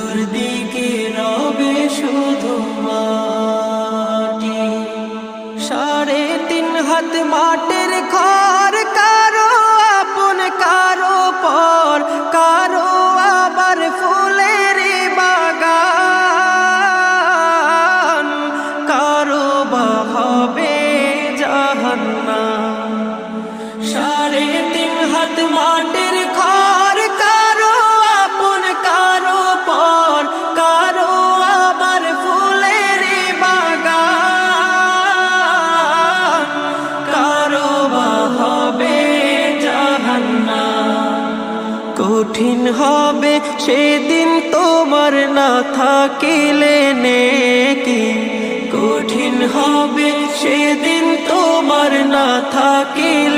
হুজুর দিকে রবে শুধু মাটি। সাড়ে তিন হাত মাটির ঘর, কারও আপন, কারও পর, কারও আবার ফুলের বাগান। কারও বা হবে জাহান্না সাড়ে তিন হাত মাটির ঘর কঠিন হবে সেদিন তোমার না থাকিলে নেকি? কঠিন হবে সেদিন তোমার না থাকিলে